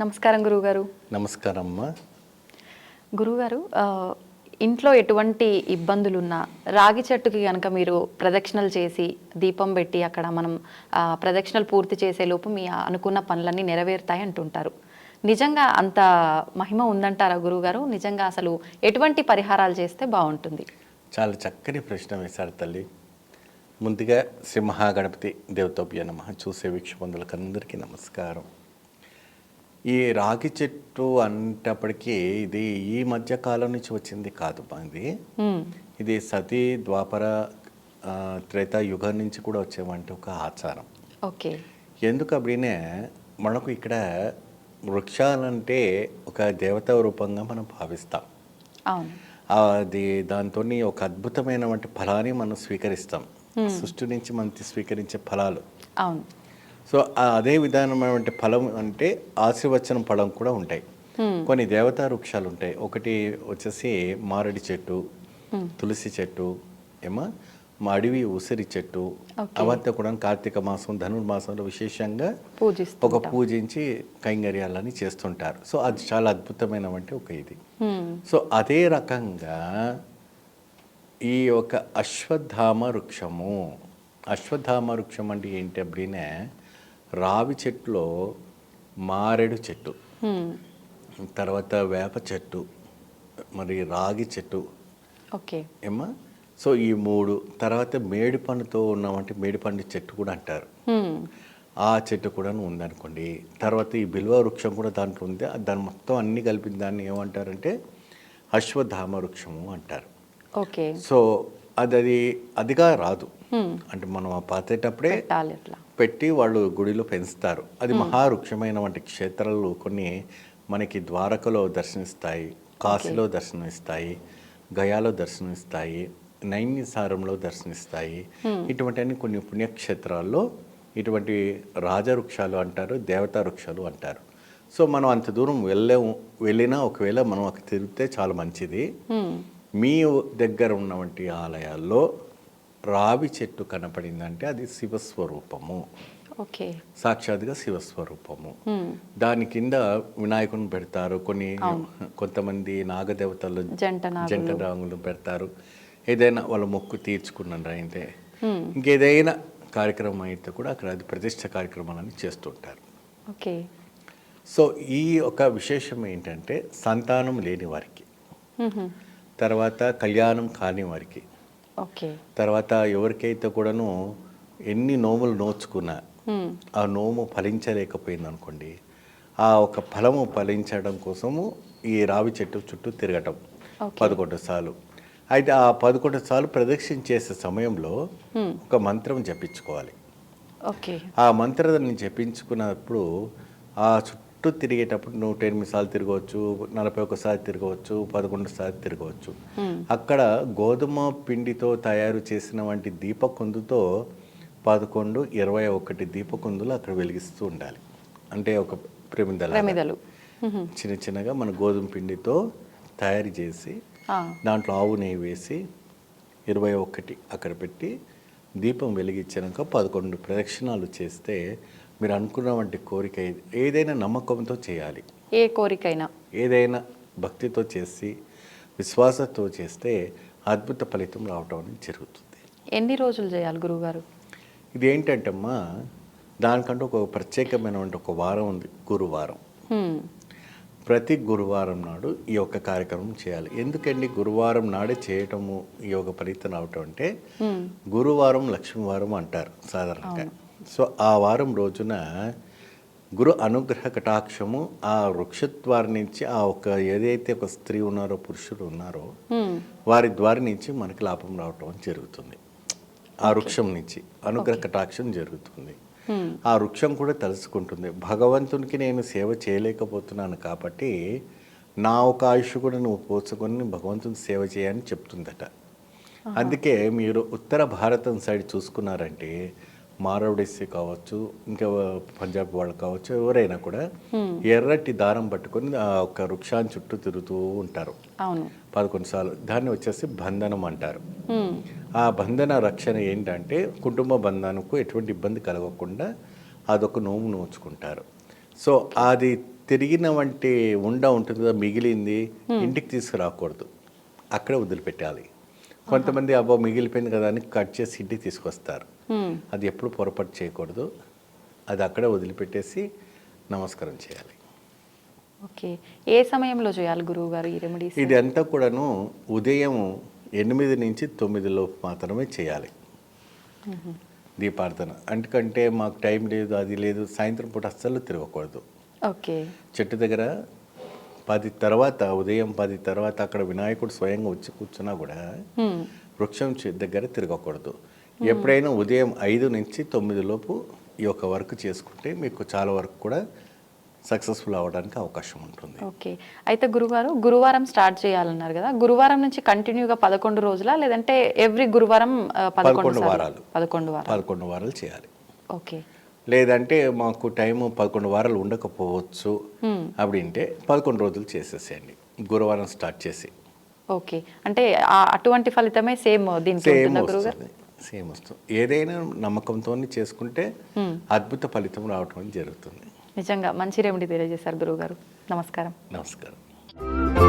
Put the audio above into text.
నమస్కారం గురువుగారు. నమస్కారం అమ్మా గురువుగారు ఇంట్లో ఎటువంటి ఇబ్బందులున్నా రాగి చెట్టుకి కనుక మీరు ప్రదక్షిణలు చేసి దీపం పెట్టి అక్కడ మనం ప్రదక్షిణలు పూర్తి చేసే లోపు మీ అనుకున్న పనులన్నీ నెరవేరుతాయి అంటుంటారు. నిజంగా అంత మహిమ ఉందంటారా గురువుగారు? నిజంగా అసలు ఎటువంటి పరిహారాలు చేస్తే బాగుంటుంది? చాలా చక్కని ప్రశ్న వేశారు తల్లి. ముందుగా శ్రీ మహాగణపతి దేవతోప్య నమ. చూసే వీక్షబంధులకు అందరికీ నమస్కారం. ఈ రాగి చెట్టు అంటప్పటికీ ఇది ఈ మధ్య కాలం నుంచి వచ్చింది కాదు ఇది. ఇది సతీ ద్వాపర త్రేతా యుగం నుంచి కూడా వచ్చేవంటి ఒక ఆచారం. ఓకే. ఎందుకు అప్పుడే మనకు ఇక్కడ వృక్షాలంటే ఒక దేవతా రూపంగా మనం భావిస్తాం. అది దాంతో ఒక అద్భుతమైనటువంటి ఫలాన్ని మనం స్వీకరిస్తాం. సృష్టి నుంచి మనం స్వీకరించే ఫలాలు. అవును. సో అదే విధానమైనటువంటి ఫలం అంటే ఆశీర్వచన ఫలం కూడా ఉంటాయి. కొన్ని దేవతా వృక్షాలు ఉంటాయి. ఒకటి వచ్చేసి మారడి చెట్టు తులసి చెట్టు ఏమో మా అడవి ఉసిరి చెట్టు అవంతా కూడా కార్తీక మాసం ధనుర్మాసంలో విశేషంగా ఒక పూజించి కైంగర్యాలని చేస్తుంటారు. సో అది చాలా అద్భుతమైనటువంటి ఒక ఇది. సో అదే రకంగా ఈ ఒక అశ్వత్థామ వృక్షము అశ్వత్థామ వృక్షం అంటే ఏంటి అప్పుడే రావి చెట్టులో మారెడు చెట్టు. తర్వాత వేప చెట్టు మరి రాగి చెట్టు. ఓకే. ఏమా సో ఈ మూడు తర్వాత మేడి పండుతో ఉన్నవంటి మేడి పండు చెట్టు కూడా అంటారు. ఆ చెట్టు కూడా ఉందనుకోండి. తర్వాత ఈ బిల్వ వృక్షం కూడా దాంట్లో ఉంది? దాని మొత్తం అన్ని కలిపిన దాన్ని ఏమంటారంటే అశ్వత్థామ వృక్షము అంటారు. ఓకే. సో అది అది అదిగా రాదు. అంటే మనం ఆ పాతేటప్పుడే పెట్టి వాళ్ళు గుడిలో పెంచుతారు. అది మహావృక్షమైన వంటి క్షేత్రాలు కొన్ని మనకి ద్వారకలో దర్శనమిస్తాయి కాశీలో దర్శనమిస్తాయి గయాలో దర్శనమిస్తాయి నైన్యసారంలో దర్శనమిస్తాయి. ఇటువంటి అన్ని కొన్ని పుణ్యక్షేత్రాల్లో ఇటువంటి రాజవృక్షాలు అంటారు దేవతా వృక్షాలు అంటారు. సో మనం అంత దూరం వెళ్ళే వెళ్ళినా ఒకవేళ మనం అక్కడ తిరిగితే చాలా మంచిది. మీ దగ్గర ఉన్నవంటి ఆలయాల్లో రావి చెట్టు కనపడిందంటే అది శివస్వరూపము. ఓకే. సాక్షాత్గా శివస్వరూపము. దాని కింద వినాయకుని పెడతారు కొన్ని కొంతమంది నాగదేవతలు జంట. జంట నాగులు పెడతారు. ఏదైనా వాళ్ళ మొక్కు తీర్చుకున్నారు అయితే. ఇంకేదైనా కార్యక్రమం అయితే కూడా అక్కడ అది ప్రతిష్ట కార్యక్రమాలని చేస్తుంటారు. ఓకే. సో ఈ ఒక విశేషం ఏంటంటే సంతానం లేని వారికి. తర్వాత కళ్యాణం కాని వారికి. తర్వాత ఎవరికైతే కూడాను ఎన్ని నోములు నోచుకున్నా. ఆ నోము ఫలించలేకపోయింది అనుకోండి ఆ ఒక ఫలము ఫలించడం కోసము ఈ రావి చెట్టు చుట్టూ తిరగటం. పదకొండు సార్లు. అయితే ఆ పదకొండు సార్లు ప్రదక్షిణ చేసే సమయంలో ఒక మంత్రం జపించుకోవాలి. ఓకే. ఆ మంత్రాన్ని జపించుకున్నప్పుడు ఆ చుట్టూ తిరిగేటప్పుడు నూట ఎనిమిది సార్లు తిరగవచ్చు నలభై ఒకసారి తిరగవచ్చు పదకొండు సార్లు తిరగవచ్చు. అక్కడ గోధుమ పిండితో తయారు చేసిన వంటి దీపకుందుతో పదకొండు ఇరవై ఒకటి దీపకుందులు అక్కడ వెలిగిస్తూ ఉండాలి. అంటే ఒక ప్రమిదల. చిన్న చిన్నగా మన గోధుమ పిండితో తయారు చేసి దాంట్లో ఆవు నెయ్యి వేసి ఇరవై ఒకటి అక్కడ పెట్టి దీపం వెలిగించాక పదకొండు ప్రదక్షిణాలు చేస్తే మీరు అనుకున్న వంటి కోరిక ఏది- ఏదైనా నమ్మకంతో చేయాలి. ఏ కోరికైనా. ఏదైనా భక్తితో చేసి విశ్వాసంతో చేస్తే అద్భుత ఫలితం రావటం అనేది జరుగుతుంది. ఎన్ని రోజులు చేయాలి గురువుగారు? ఇది ఏంటంటమ్మా దానికంటే ఒక ప్రత్యేకమైనటువంటి ఒక వారం ఉంది గురువారం. ప్రతి గురువారం నాడు ఈ యొక్క కార్యక్రమం చేయాలి. ఎందుకండి? గురువారం నాడే చేయటము ఈ యొక్క ఫలితం రావటం అంటే. గురువారం లక్ష్మీవారం అంటారు సాధారణంగా. సో ఆ వారం రోజున గురు అనుగ్రహ కటాక్షము ఆ వృక్షద్వారి నుంచి ఆ ఒక ఏదైతే ఒక స్త్రీ ఉన్నారో పురుషుడు ఉన్నారో. వారి ద్వారి నుంచి మనకి లాభం రావటం జరుగుతుంది. ఆ వృక్షం నుంచి అనుగ్రహ కటాక్షం జరుగుతుంది. ఆ వృక్షం కూడా తలుసుకుంటుంది. భగవంతునికి నేను సేవ చేయలేకపోతున్నాను కాబట్టి నా ఒక ఆయుష్ కూడా నువ్వు పోసుకొని భగవంతుని సేవ చేయని చెప్తుందట. అందుకే మీరు ఉత్తర భారతం సైడ్ చూసుకున్నారంటే మారవడిసి కావచ్చు ఇంకా పంజాబ్ వాళ్ళు కావచ్చు ఎవరైనా కూడా ఎర్రటి దారం పట్టుకొని ఆ ఒక వృక్షాన్ని చుట్టూ తిరుగుతూ ఉంటారు. పదకొండు సార్లు. దాన్ని వచ్చేసి బంధనం అంటారు. ఆ బంధన రక్షణ ఏంటంటే కుటుంబ బంధానికి ఎటువంటి ఇబ్బంది కలగకుండా అదొక నోము నోచుకుంటారు. సో అది తిరిగిన వంటి ఉండ ఉంటుంది కదా మిగిలింది ఇంటికి తీసుకురాకూడదు. అక్కడే వదిలిపెట్టాలి. కొంతమంది అబ్బో మిగిలిపోయింది కదా అని కట్ చేసి ఇంటికి తీసుకొస్తారు. అది ఎప్పుడు పొరపాటు చేయకూడదు. అది అక్కడే వదిలిపెట్టేసి నమస్కారం చేయాలి. ఓకే. ఏ సమయంలో చేయాలి గురువు గారు ఈ రెమెడీస్? ఇది అంతా కూడాను ఉదయం ఎనిమిది నుంచి తొమ్మిది లోపు మాత్రమే చేయాలి. దీపార్థన ఎందుకంటే మాకు టైం లేదు అది లేదు సాయంత్రం పూట అస్సలు తిరగకూడదు. ఓకే. చెట్టు దగ్గర పది తర్వాత ఉదయం పది తర్వాత అక్కడ వినాయకుడు స్వయంగా వచ్చి కూర్చున్నా కూడా. వృక్షం దగ్గర తిరగకూడదు. ఎప్పుడైనా ఉదయం ఐదు నుంచి తొమ్మిది లోపు ఈ యొక్క వర్క్ చేసుకుంటే మీకు చాలా వరకు కూడా సక్సెస్ఫుల్ అవ్వడానికి అవకాశం ఉంటుంది. ఓకే. అయితే గురుగారు గురువారం స్టార్ట్ చేయాలన్నారు కదా. గురువారం నుంచి కంటిన్యూగా పదకొండు రోజులా లేదంటే ఎవ్రీ గురువారం పదకొండు? వారాలు. పదకొండు వారాలు. పదకొండు వారాలు చేయాలి. ఓకే. లేదంటే మాకు టైం పదకొండు వారాలు ఉండకపోవచ్చు అప్పుడింటే పదకొండు రోజులు చేసేసేయండి. గురువారం స్టార్ట్ చేసి. ఓకే. అంటే అటువంటి ఫలితమే సేమ్ సేమ్ వస్తుంది. సేమ్ వస్తుంది. ఏదైనా నమ్మకంతో చేసుకుంటే అద్భుత ఫలితం రావటం జరుగుతుంది. నిజంగా మంచి రెమెడీ తెలియజేశారు గురువు గారు నమస్కారం. నమస్కారం.